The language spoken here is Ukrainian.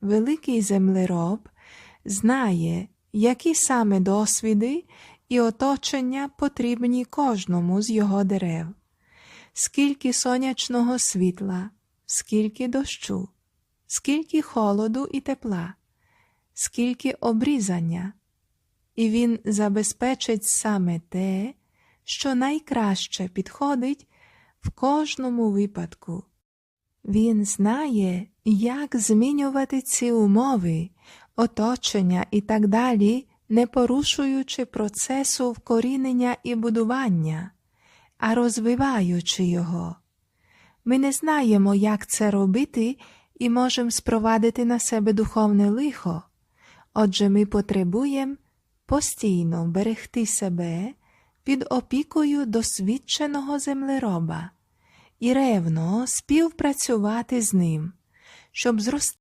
великий землероб знає, які саме досвіди і оточення потрібні кожному з його дерев, скільки сонячного світла, скільки дощу, скільки холоду і тепла, скільки обрізання, і він забезпечить саме те, що найкраще підходить в кожному випадку. Він знає, як змінювати ці умови, оточення і так далі, не порушуючи процесу вкорінення і будування, а розвиваючи його. Ми не знаємо, як це робити, і можемо спровадити на себе духовне лихо. Отже, ми потребуємо постійно берегти себе під опікою досвідченого землероба і ревно співпрацювати з ним, щоб зростати.